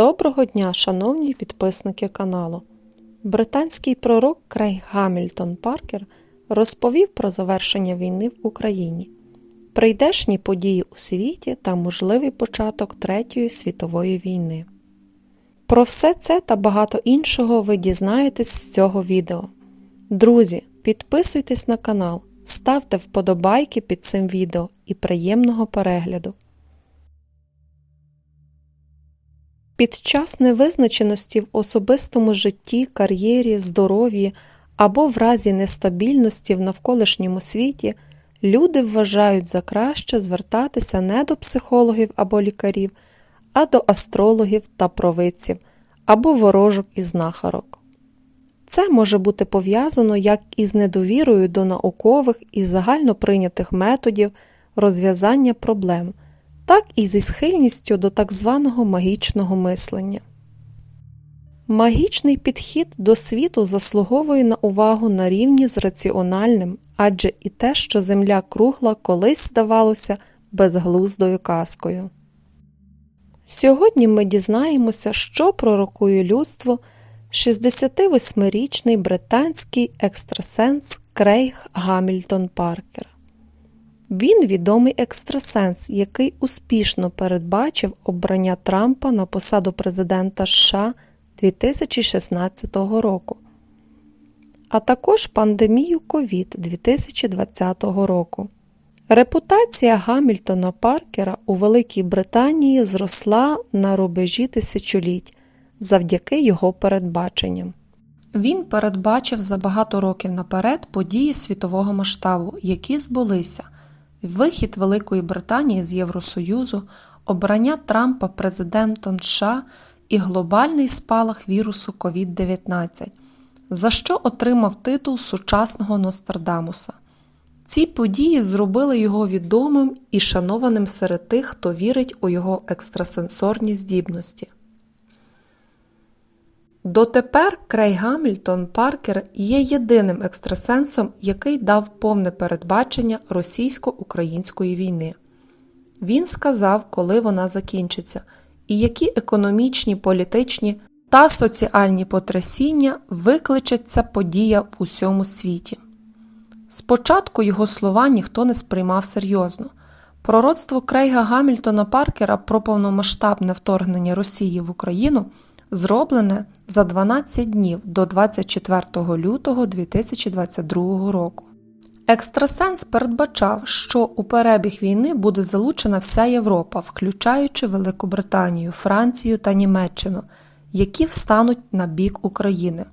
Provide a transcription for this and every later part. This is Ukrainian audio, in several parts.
Доброго дня, шановні підписники каналу. Британський пророк Крейг Гамільтон Паркер розповів про завершення війни в Україні, прийдешні події у світі та можливий початок Третьої світової війни. Про все це та багато іншого ви дізнаєтесь з цього відео. Друзі, підписуйтесь на канал, ставте вподобайки під цим відео і приємного перегляду. Під час невизначеності в особистому житті, кар'єрі, здоров'ї або в разі нестабільності в навколишньому світі люди вважають за краще звертатися не до психологів або лікарів, а до астрологів та провидців або ворожок і знахарок. Це може бути пов'язано як із недовірою до наукових і загально прийнятих методів розв'язання проблем так і зі схильністю до так званого магічного мислення. Магічний підхід до світу заслуговує на увагу на рівні з раціональним, адже і те, що Земля кругла, колись здавалося безглуздою казкою. Сьогодні ми дізнаємося, що пророкує людство 68-річний британський екстрасенс Крейг Гамільтон Паркер. Він відомий екстрасенс, який успішно передбачив обрання Трампа на посаду президента США 2016 року, а також пандемію COVID 2020 року. Репутація Гамільтона Паркера у Великій Британії зросла на рубежі тисячоліть завдяки його передбаченням. Він передбачив за багато років наперед події світового масштабу, які збулися вихід Великої Британії з Євросоюзу, обрання Трампа президентом США і глобальний спалах вірусу COVID-19, за що отримав титул сучасного Нострадамуса. Ці події зробили його відомим і шанованим серед тих, хто вірить у його екстрасенсорні здібності. Дотепер Крей Гамільтон Паркер є єдиним екстрасенсом, який дав повне передбачення російсько-української війни. Він сказав, коли вона закінчиться, і які економічні, політичні та соціальні потрясіння викличе ця подія в усьому світі. Спочатку його слова ніхто не сприймав серйозно. Пророцтво Крейга Гамільтона Паркера про повномасштабне вторгнення Росії в Україну зроблене за 12 днів до 24 лютого 2022 року. Екстрасенс передбачав, що у перебіг війни буде залучена вся Європа, включаючи Велику Британію, Францію та Німеччину, які встануть на бік України.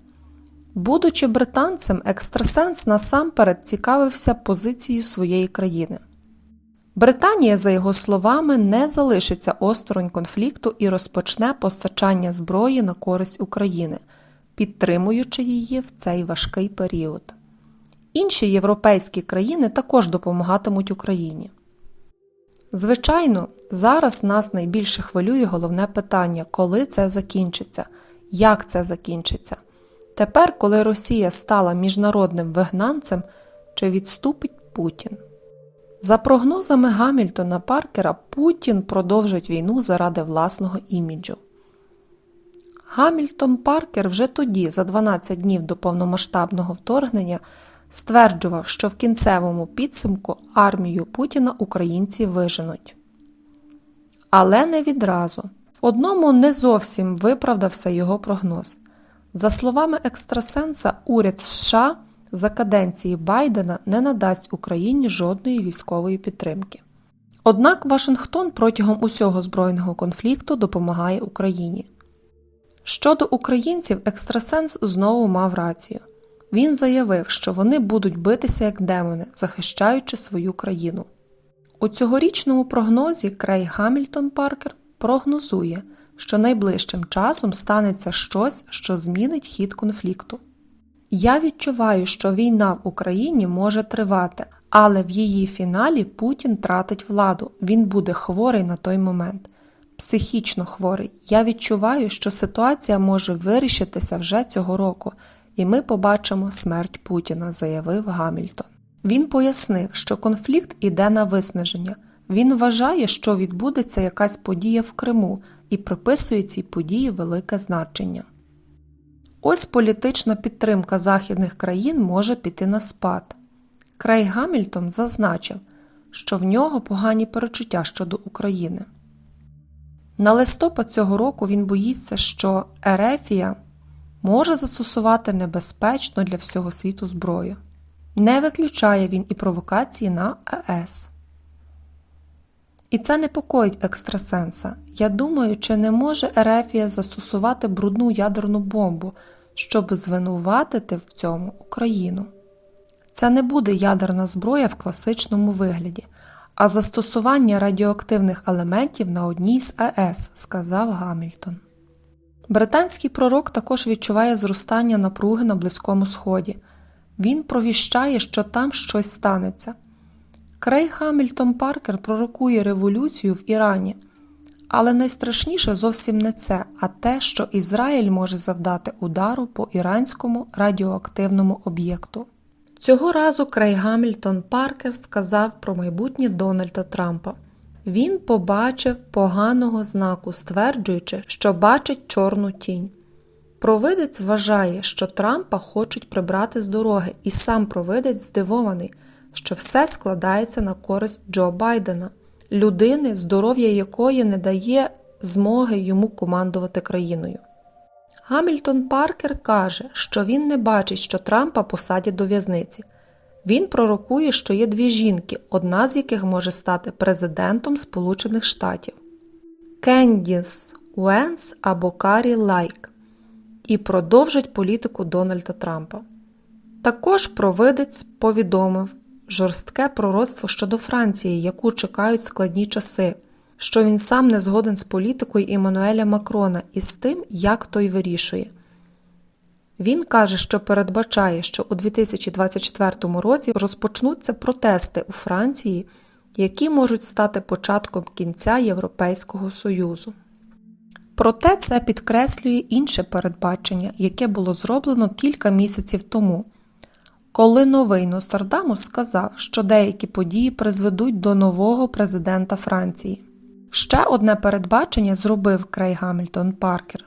Будучи британцем, екстрасенс насамперед цікавився позицією своєї країни. Британія, за його словами, не залишиться осторонь конфлікту і розпочне постачання зброї на користь України, підтримуючи її в цей важкий період. Інші європейські країни також допомагатимуть Україні. Звичайно, зараз нас найбільше хвилює головне питання, коли це закінчиться, як це закінчиться. Тепер, коли Росія стала міжнародним вигнанцем, чи відступить Путін. За прогнозами Гамільтона Паркера, Путін продовжить війну заради власного іміджу. Гамільтон Паркер вже тоді, за 12 днів до повномасштабного вторгнення, стверджував, що в кінцевому підсумку армію Путіна українці виженуть. Але не відразу. В одному не зовсім виправдався його прогноз. За словами екстрасенса, уряд США за каденції Байдена не надасть Україні жодної військової підтримки. Однак Вашингтон протягом усього збройного конфлікту допомагає Україні. Щодо українців, екстрасенс знову мав рацію. Він заявив, що вони будуть битися як демони, захищаючи свою країну. У цьогорічному прогнозі Крей Гамільтон Паркер прогнозує, що найближчим часом станеться щось, що змінить хід конфлікту. Я відчуваю, що війна в Україні може тривати, але в її фіналі Путін тратить владу, він буде хворий на той момент. Психічно хворий. Я відчуваю, що ситуація може вирішитися вже цього року, і ми побачимо смерть Путіна, заявив Гамільтон. Він пояснив, що конфлікт іде на виснаження. Він вважає, що відбудеться якась подія в Криму, і приписує цій події велике значення. Ось політична підтримка західних країн може піти на спад. Крейг Гамільтон зазначив, що в нього погані перечуття щодо України. На листопад цього року він боїться, що Ерефія може застосувати небезпечну для всього світу зброю. Не виключає він і провокації на ЕС. І це непокоїть екстрасенса. Я думаю, чи не може Ерефія застосувати брудну ядерну бомбу, щоб звинуватити в цьому Україну. Це не буде ядерна зброя в класичному вигляді, а застосування радіоактивних елементів на одній з АЕС, сказав Гамільтон. Британський пророк також відчуває зростання напруги на Близькому Сході. Він провіщає, що там щось станеться. Крей Гамільтон Паркер пророкує революцію в Ірані. Але найстрашніше зовсім не це, а те, що Ізраїль може завдати удару по іранському радіоактивному об'єкту. Цього разу Крей Гамільтон Паркер сказав про майбутнє Дональда Трампа. Він побачив поганого знаку, стверджуючи, що бачить чорну тінь. Провидець вважає, що Трампа хочуть прибрати з дороги, і сам провидець здивований, що все складається на користь Джо Байдена, людини, здоров'я якої не дає змоги йому командувати країною. Гамільтон Паркер каже, що він не бачить, що Трампа посадять до в'язниці. Він пророкує, що є дві жінки, одна з яких може стати президентом Сполучених Штатів Кендіс Уенс або Карі Лайк, і продовжить політику Дональда Трампа. Також провидець повідомив жорстке пророцтво щодо Франції, яку чекають складні часи, що він сам не згоден з політикою Іммануеля Макрона і з тим, як той вирішує. Він каже, що передбачає, що у 2024 році розпочнуться протести у Франції, які можуть стати початком кінця Європейського Союзу. Проте це підкреслює інше передбачення, яке було зроблено кілька місяців тому, коли новий Нострадамус сказав, що деякі події призведуть до нового президента Франції. Ще одне передбачення зробив Крей Гамільтон Паркер.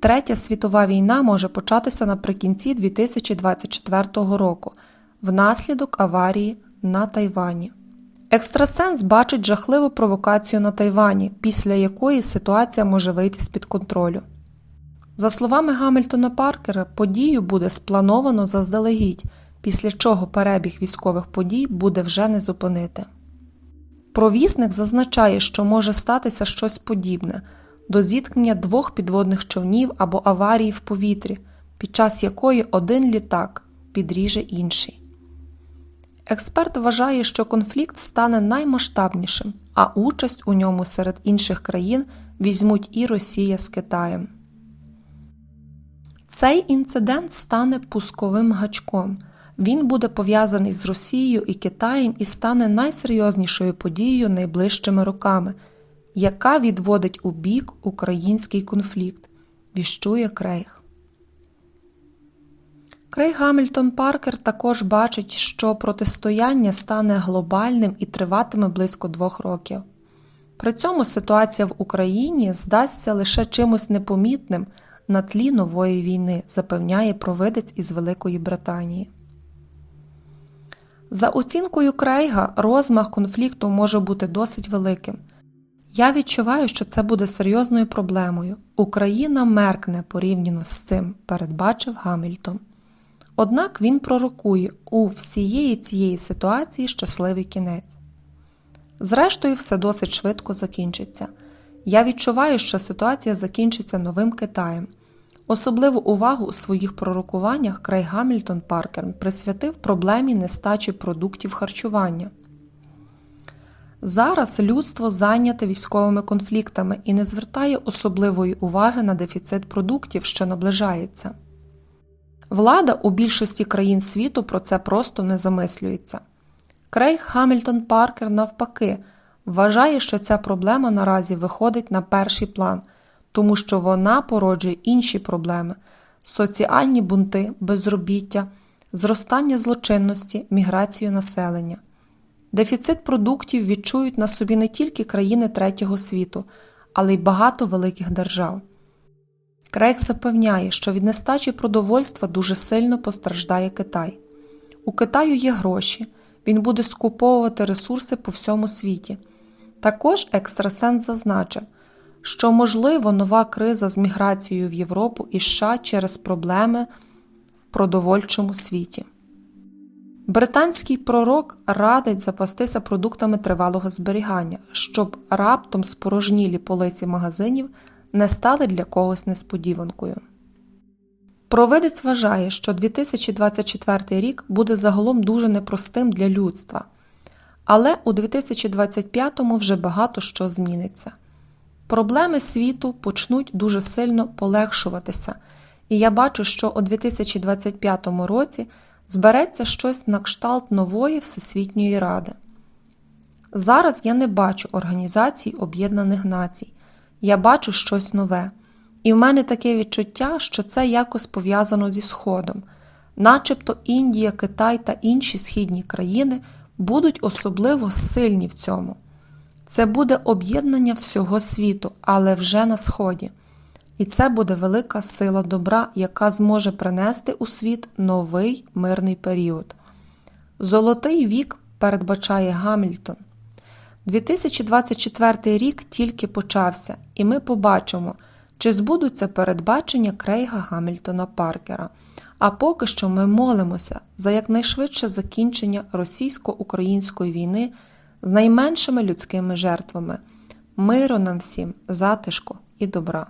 Третя світова війна може початися наприкінці 2024 року внаслідок аварії на Тайвані. Екстрасенс бачить жахливу провокацію на Тайвані, після якої ситуація може вийти з під контролю. За словами Гамільтона Паркера, подію буде сплановано заздалегідь, після чого перебіг військових подій буде вже не зупинити. Провісник зазначає, що може статися щось подібне до зіткнення двох підводних човнів або аварії в повітрі, під час якої один літак підріже інший. Експерт вважає, що конфлікт стане наймасштабнішим, а участь у ньому серед інших країн візьмуть і Росія з Китаєм. Цей інцидент стане пусковим гачком. Він буде пов'язаний з Росією і Китаєм і стане найсерйознішою подією найближчими роками, яка відводить у бік український конфлікт, віщує Крейг. Крейг Гамільтон Паркер також бачить, що протистояння стане глобальним і триватиме близько двох років. При цьому ситуація в Україні здасться лише чимось непомітним на тлі нової війни, запевняє провидець із Великої Британії. За оцінкою Крейга, розмах конфлікту може бути досить великим. Я відчуваю, що це буде серйозною проблемою. Україна меркне порівняно з цим, передбачив Гамільтон. Однак він пророкує у всієї цієї ситуації щасливий кінець. Зрештою, все досить швидко закінчиться. Я відчуваю, що ситуація закінчиться новим Китаєм. Особливу увагу у своїх пророкуваннях Крей Гамільтон Паркер присвятив проблемі нестачі продуктів харчування. Зараз людство зайняте військовими конфліктами і не звертає особливої уваги на дефіцит продуктів, що наближається. Влада у більшості країн світу про це просто не замислюється. Крейг Гамільтон Паркер, навпаки, вважає, що ця проблема наразі виходить на перший план, тому що вона породжує інші проблеми соціальні бунти, безробіття, зростання злочинності, міграцію населення. Дефіцит продуктів відчують на собі не тільки країни третього світу, але й багато великих держав. Крейг запевняє, що від нестачі продовольства дуже сильно постраждає Китай. У Китаю є гроші, він буде скуповувати ресурси по всьому світі. Також екстрасенс зазначив, що можливо нова криза з міграцією в Європу і США через проблеми в продовольчому світі. Британський пророк радить запастися продуктами тривалого зберігання, щоб раптом спорожнілі полиці магазинів не стали для когось несподіванкою. Провидець вважає, що 2024 рік буде загалом дуже непростим для людства, але у 2025-му вже багато що зміниться. Проблеми світу почнуть дуже сильно полегшуватися, і я бачу, що у 2025 році збереться щось на кшталт нової Всесвітньої Ради. Зараз я не бачу Організацій Об'єднаних Націй, я бачу щось нове. І в мене таке відчуття, що це якось пов'язано зі Сходом, начебто Індія, Китай та інші східні країни будуть особливо сильні в цьому. Це буде об'єднання всього світу, але вже на Сході. І це буде велика сила добра, яка зможе принести у світ новий мирний період. Золотий вік передбачає Гамільтон. 2024 рік тільки почався, і ми побачимо, чи збудуться передбачення Крейга Гамільтона Паркера. А поки що ми молимося за якнайшвидше закінчення російсько-української війни з найменшими людськими жертвами, миру нам всім, затишку і добра.